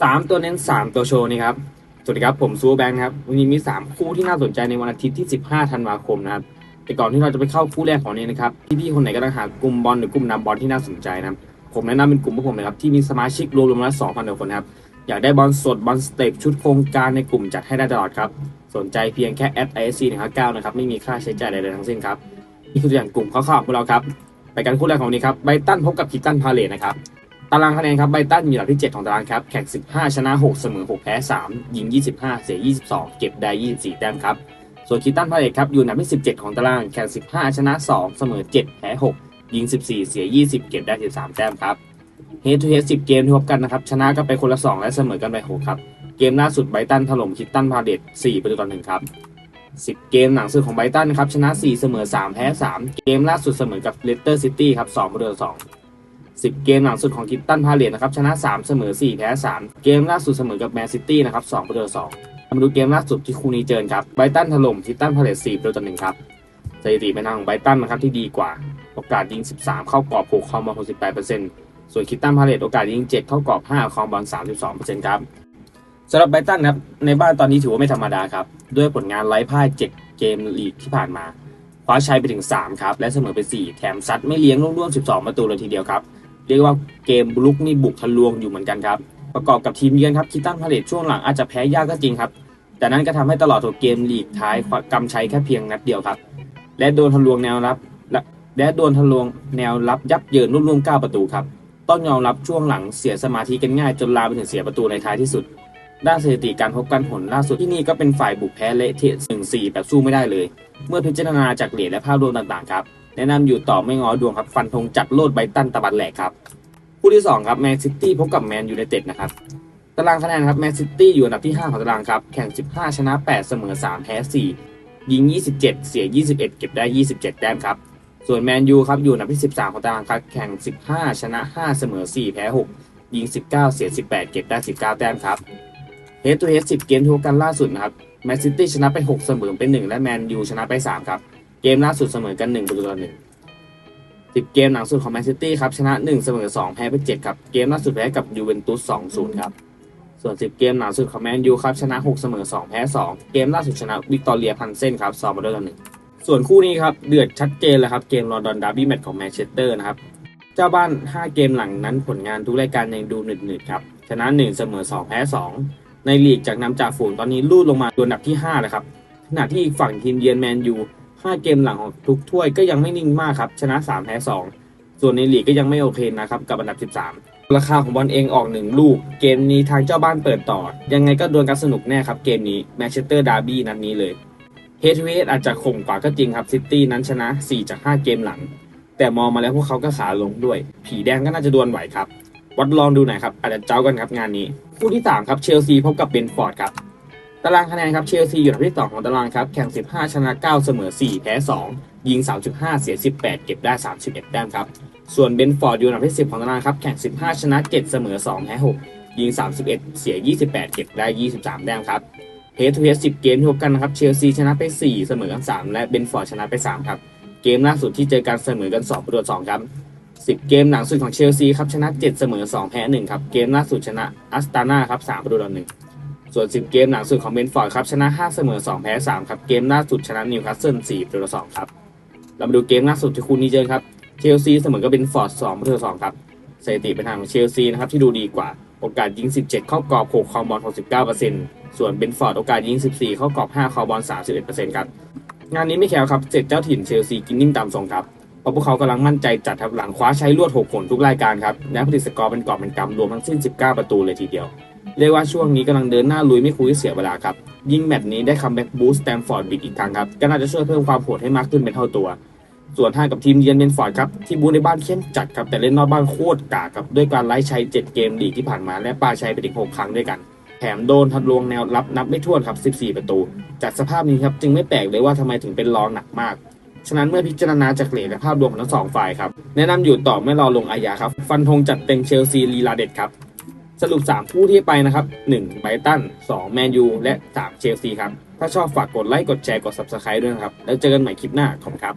สามตัวเน้นสามตัวโชว์นี่ครับ สวัสดีครับผมซูแบงค์ครับ วันนี้มี3คู่ที่น่าสนใจในวันอาทิตย์ที่15ธันวาคมนะครับ แต่ก่อนที่เราจะไปเข้าคู่แรกของนี้นะครับ พี่ๆคนไหนกำลังหากลุ่มบอลหรือกลุ่มนำบอลที่น่าสนใจนะครับ ผมแนะนำเป็นกลุ่มพวกผมนะครับที่มีสมาชิกรวมๆแล้ว2,000กว่าคนครับ อยากได้บอลสดบอลสเต็ปชุดโครงการในกลุ่มจัดให้ได้ตลอดครับ สนใจเพียงแค่แอด ISC 159นะครับ ไม่มีค่าใช้จ่ายใดๆทั้งสิ้นครับ นี่คือตัวอย่างกลุ่มคร่าวๆของเราครับ ไปกันคู่แรกของนี้ครับ ไบรตันพบกับคิตตันพาเลตนะครับ ตารางคะแนนครับไบตันอยู่อันดับที่ 7 ของตารางครับ แข่ง 15 ชนะ 6 เสมอ 6 แพ้ 3 ยิง 25 เสีย 22 เก็บได้ 24 แต้มครับ ส่วนคิตตันพาเลตครับอยู่อันดับที่ 17 ของตาราง แข่ง 15 ชนะ 2 เสมอ 7 แพ้ 6 ยิง 14 เสีย 20 เก็บได้ 13 แต้มครับ Head to Head 10 เกมที่พบกันนะครับ ชนะกันไปคนละ 2 และเสมอกันไป 6 ครับ เกมล่าสุดไบตันถล่มคิตตันพาเลต4ประตูต่อ1ครับ10 เกมหลังสุดของไบตันครับชนะ 4 เสมอ 3 แพ้ 3 เกมล่าสุดเสมอกับเลสเตอร์ซิตี้ครับ2ประตูต่อ2 10 เกมหลังสุดของคิตตันพาเลตนะครับชนะ 3 เสมอ 4 แพ้ 3 เกมล่าสุดเสมอกับแมนซิตี้นะครับ2ประตูต่อ2มาดูเกมล่าสุดที่คู่นี้เจอครับไบตันถล่มคิตตันพาเลต4ประตูต่อ1ครับสถิติเป็นทางของไบตันนะครับที่ดีกว่า โอกาสยิง 13 เข้ากรอบ6คอมบอล68%ส่วนคิตตันพาเลตโอกาสยิง 7 เข้ากรอบ 5 คอมบอล32%ครับสำหรับไบตันครับในบ้านตอนนี้ถือว่าไม่ธรรมดาครับ ด้วยผลงานไร้พ่าย 7 เกมลีกที่ผ่านมาคว้าชัยไปถึง 3 ครับ และเสมอไป 4 แถมซัดไม่เลี้ยงร่วมๆ12 ประตูเลยทีเดียวครับ เรียกว่าเกมบุกนี่บุกทะลวงอยู่เหมือนกันครับ ประกอบกับทีมเยือนครับคิตตันพาเลตช่วงหลังอาจจะแพ้ยากก็จริงครับ แต่นั้นก็ทำให้ตลอดทุกเกมลีกท้ายกำชัยแค่เพียงนัดเดียวครับ และโดนทะลวงแนวรับและและโดนทะลวงแนวรับยับเยินร่วมๆ9ประตูครับต้องยอมรับช่วงหลังเสียสมาธิกันง่ายจนลามไปถึงเสียประตูในท้ายที่สุด ด้านสถิติการพบกันผลล่าสุดที่นี่ก็เป็นฝ่ายบุกแพ้เละเทะ1-4แบบสู้ไม่ได้เลย เมื่อพิจารณาจากเหรียญและภาพรวมต่างๆครับ แนะนำอยู่ต่อไม่ง้อดวงครับฟันธงจัดโลดไบตันตะบันแหลกครับคู่ที่2ครับแมนซิตี้พบกับแมนยูไนเต็ดนะครับตารางคะแนนครับแมนซิตี้อยู่อันดับที่ 5 ของตารางครับ แข่ง 15 ชนะ 8 เสมอ 3 แพ้ 4 ยิง 27 เสีย 21 เก็บได้ 27 แต้มครับ ส่วนแมนยูครับอยู่อันดับที่ 13 ของตารางครับ แข่ง 15 ชนะ 5 เสมอ 4 แพ้ 6 ยิง 19 เสีย 18 เก็บได้ 19 แต้มครับ เฮดทูเฮด10เกมที่พบกันล่าสุดนะครับแมนซิตี้ชนะไป 6 เสมอไป1และแมนยูชนะไป 3 ครับ เกมล่าสุดเสมอกัน1ประตูต่อ1 10เกมหลังสุดของแมนซิตี้ครับชนะ 1 เสมอ 2 แพ้ไป 7 ครับ เกมล่าสุดแพ้กับยูเวนตุส2-0 ครับ ส่วน 10 เกมหลังสุดของแมนยูครับชนะ 6 เสมอ 2 แพ้ 2 เกมล่าสุดชนะวิกตอเรียพันเซนครับ2ประตูต่อ1ส่วนคู่นี้ครับเดือดชัดเจนเลยครับเกมลอนดอนดาร์บี้แมตช์ของแมนเชสเตอร์นะครับเจ้าบ้าน 5 เกมหลังนั้นผลงานทุกรายการยังดูหนืดๆครับชนะ 1 เสมอ 2 แพ้ 2 ในลีกจากนำจากฝูงตอนนี้ลูดลงมาดูอันดับที่ 5 เลยครับ ขณะที่อีกฝั่งทีมเยือนแมนยู 5 เกมหลังของทุกถ้วยก็ยังไม่นิ่งมากครับ ชนะ 3 แพ้ 2 ส่วนในลีกก็ยังไม่โอเคนะครับ กับอันดับ 13 ราคาของบอลเองออก1ลูก เกมนี้ทางเจ้าบ้านเปิดต่อ ยังไงก็ดวลกันสนุกแน่ครับเกมนี้แมนเชสเตอร์ดาร์บี้นัดนนี้เลยเฮดทูเฮดอาจจะข่มกว่าก็จริงครับซิตี้นั้นชนะ 4 จาก 5 เกมหลัง แต่มองมาแล้วพวกเขาก็ขาลงด้วย ผีแดงก็น่าจะดวลไหวครับ วัดลองดูหน่อยครับ อาจจะเจ้ากันครับงานนี้ คู่ที่ 3 ครับเชลซีพบกับเบนฟอร์ดครับ ตารางคะแนนครับเชลซีอยู่อันดับที่ 2 ของตารางครับ แข่ง 15 ชนะ 9 เสมอ 4 แพ้ 2 ยิง 3.5 เสีย 18 เก็บได้ 31 แต้มครับ ส่วนเบนฟอร์ดอยู่อันดับที่ 10 ของตารางครับ แข่ง 15 ชนะ 7 เสมอ 2 แพ้ 6 ยิง 31 เสีย 28 เก็บได้ 23 แต้มครับเฮดทูเฮด10 เกมที่พบกันนะครับ เชลซีชนะไป 4 เสมอกัน 3 และเบนฟอร์ดชนะไป 3 ครับ เกมล่าสุดที่เจอกันเสมอกัน2ประตูต่อ2ครับ 10 เกมหลังสุดของเชลซีครับชนะ 7 เสมอ 2 แพ้ 1 ครับ เกมล่าสุดชนะอัสตานาครับ3ประตูต่อ1ส่วน 10 เกมหลังสุดของเบนฟอร์ดครับชนะ 5 เสมอ 2 แพ้ 3 ครับ เกมล่าสุดชนะนิวคาสเซิล4ประตูต่อ2ครับ เรามาดูเกมล่าสุดที่คู่นี้เจอครับเชลซีเสมอกับเบนฟอร์ด2ประตูต่อ2ครับสถิติเป็นทางของเชลซีนะครับที่ดูดีกว่าโอกาสยิง 17 เข้ากรอบ6คอมบอล69%ส่วนเบนฟอร์ดโอกาสยิง 14 เข้ากรอบ5คอมบอล31%ครับงานนี้ไม่แคล้วครับเสร็จเจ้าถิ่นเชลซีกินนิ่มตามทรงครับ ราะพวกเขากำลังมั่นใจจัดครับหลังคว้าใช้ลวด6ผลทุกรายการครับและผลิตสกอร์เป็นกอบเป็นกำรวมทั้งสิ้น 19 ประตูเลยทีเดียว เรียกว่าช่วงนี้กำลังเดินหน้าลุยไม่คุยเสียเวลาครับ ยิ่งแมตช์นี้ได้คัมแบ็กบูสต์สแตมฟอร์ดบิดอีกครั้งครับก็น่าจะช่วยเพิ่มความโหดให้มากขึ้นเป็นเท่าตัว ส่วนท่ากับทีมเยือนเบนฟอร์ดครับที่บูในบ้านเข้มจัดครับแต่เล่นนอกบ้านโคตรกากครับด้วยการไล่ชัย7เกมลีที่ผ่านมาและปาชัยไปถึง6ครั้งด้วยกันแถมโดนทัดลวงแนวรับนับไม่ถ้วนครับ 14 ประตู จากสภาพนี้ครับจึงไม่แปลกเลยว่าทำไมถึงเป็นรองหนักมาก ฉะนั้นเมื่อพิจารณาจากเหรียญและภาพรวมของทั้งสองฝ่ายครับ แนะนำอยู่ต่อไม่รอลงอาญาครับ ฟันธงจัดเต็มเชลซีลีลาเด็ดครับ สรุป 3 ผู้ที่ไปนะครับ 1. ไบรตัน 2. แมนยูและ 3. เชลซีครับ ถ้าชอบฝากกดไลค์กดแชร์กด Subscribe ด้วยนะครับ แล้วเจอกันใหม่คลิปหน้าขอบคุณครับ